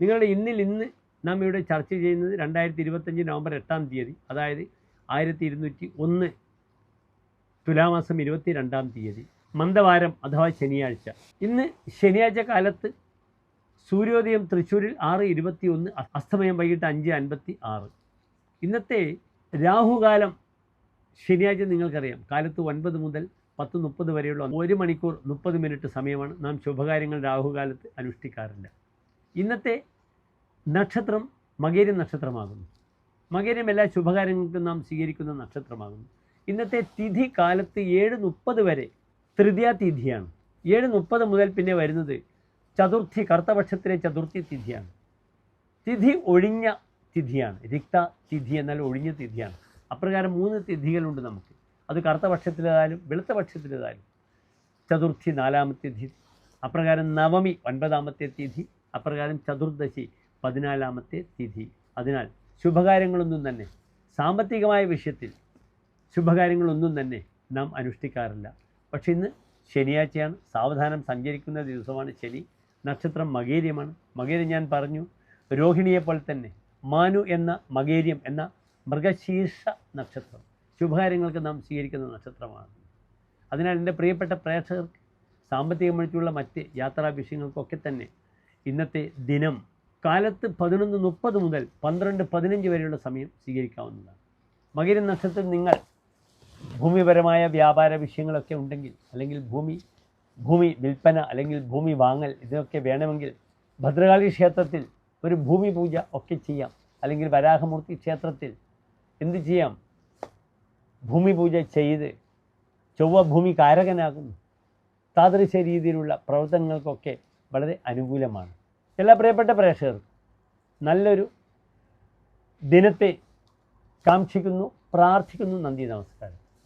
നിങ്ങളുടെ ഇന്നിൽ ഇന്ന് നാം ഇവിടെ ചർച്ച ചെയ്യുന്നത് രണ്ടായിരത്തി ഇരുപത്തഞ്ച് നവംബർ എട്ടാം തീയതി അതായത് ആയിരത്തി ഇരുന്നൂറ്റി ഒന്ന് തുലാമാസം ഇരുപത്തി രണ്ടാം തീയതി മന്ദവാരം അഥവാ ശനിയാഴ്ച. ഇന്ന് ശനിയാഴ്ച കാലത്ത് സൂര്യോദയം തൃശ്ശൂരിൽ ആറ് ഇരുപത്തി ഒന്ന് അസ്തമയം വൈകിട്ട് അഞ്ച് അൻപത്തി ആറ് ഇന്നത്തെ രാഹുകാലം ശനിയാഴ്ച നിങ്ങൾക്കറിയാം. കാലത്ത് ഒൻപത് മുതൽ പത്ത് മുപ്പത് വരെയുള്ള ഒരു മണിക്കൂർ മുപ്പത് മിനിറ്റ് സമയമാണ് നാം ശുഭകാര്യങ്ങൾ രാഹുകാലത്ത് അനുഷ്ഠിക്കാറില്ല ഇന്നത്തെ നക്ഷത്രം മകേരി നക്ഷത്രമാകുന്നു. മകേരം എല്ലാ ശുഭകാര്യങ്ങൾക്കും നാം സ്വീകരിക്കുന്ന നക്ഷത്രമാകുന്നു. ഇന്നത്തെ തിഥി കാലത്ത് ഏഴ് മുപ്പത് വരെ തൃതീയ തിഥിയാണ് ഏഴ് മുപ്പത് മുതൽ പിന്നെ വരുന്നത് ചതുർത്ഥി കർത്തപക്ഷത്തിലെ ചതുർത്ഥി തിഥിയാണ്. തിഥി ഒഴിഞ്ഞ തിഥിയാണ്. രിക്ത തിഥി എന്നാൽ ഒഴിഞ്ഞ തിഥിയാണ്. അപ്രകാരം മൂന്ന് തിഥികളുണ്ട് നമുക്ക്. അത് കറുത്തപക്ഷത്തിലേതായാലും വെളുത്ത പക്ഷത്തിലേതായാലും ചതുർത്ഥി നാലാമത്തെ തിഥി. അപ്രകാരം നവമി ഒൻപതാമത്തെ തിഥി. അപ്രകാരം ചതുർദശി പതിനാലാമത്തെ തിഥി. അതിനാൽ ശുഭകാര്യങ്ങളൊന്നും തന്നെ സാമ്പത്തികമായ വിഷയത്തിൽ ശുഭകാര്യങ്ങളൊന്നും തന്നെ നാം അനുഷ്ഠിക്കാറില്ല. പക്ഷേ ഇന്ന് ശനിയാഴ്ചയാണ് സാവധാനം സഞ്ചരിക്കുന്ന ദിവസമാണ് ശനി. നക്ഷത്രം മകേര്യമാണ്. മകേര്യം ഞാൻ പറഞ്ഞു രോഹിണിയെപ്പോലെ തന്നെ മാനു എന്ന മകേര്യം എന്ന മൃഗശീർഷ നക്ഷത്രം ശുഭകാര്യങ്ങൾക്ക് നാം സ്വീകരിക്കുന്ന നക്ഷത്രമാണ്. അതിനാൽ എന്റെ പ്രിയപ്പെട്ട പ്രേക്ഷകർക്ക് സാമ്പത്തികമായിട്ടുള്ള മറ്റ് യാത്രാ വിഷയങ്ങൾക്കൊക്കെ തന്നെ ഇന്നത്തെ ദിനം കാലത്ത് പതിനൊന്ന് മുപ്പത് മുതൽ പന്ത്രണ്ട് പതിനഞ്ച് വരെയുള്ള സമയം സ്വീകരിക്കാവുന്നതാണ്. മകര നക്ഷത്രത്തിൽ നിങ്ങൾ ഭൂമിപരമായ വ്യാപാര വിഷയങ്ങളൊക്കെ ഉണ്ടെങ്കിൽ അല്ലെങ്കിൽ ഭൂമി ഭൂമി വിൽപ്പന അല്ലെങ്കിൽ ഭൂമി വാങ്ങൽ ഇതൊക്കെ വേണമെങ്കിൽ ഭദ്രകാളി ക്ഷേത്രത്തിൽ ഒരു ഭൂമി പൂജ ഒക്കെ ചെയ്യാം. അല്ലെങ്കിൽ വരാഹമൂർത്തി ക്ഷേത്രത്തിൽ എന്ത് ചെയ്യാം? ഭൂമി പൂജ ചെയ്ത് ചൊവ്വ ഭൂമി കാരകനാകുന്നു. താദൃശ രീതിയിലുള്ള പ്രവർത്തനങ്ങൾക്കൊക്കെ വളരെ അനുകൂലമാണ്. എല്ലാ പ്രിയപ്പെട്ട പ്രേക്ഷകർക്കും നല്ലൊരു ദിനത്തെ കാക്ഷിക്കുന്നു പ്രാർത്ഥിക്കുന്നു നന്ദി നമസ്കാരം.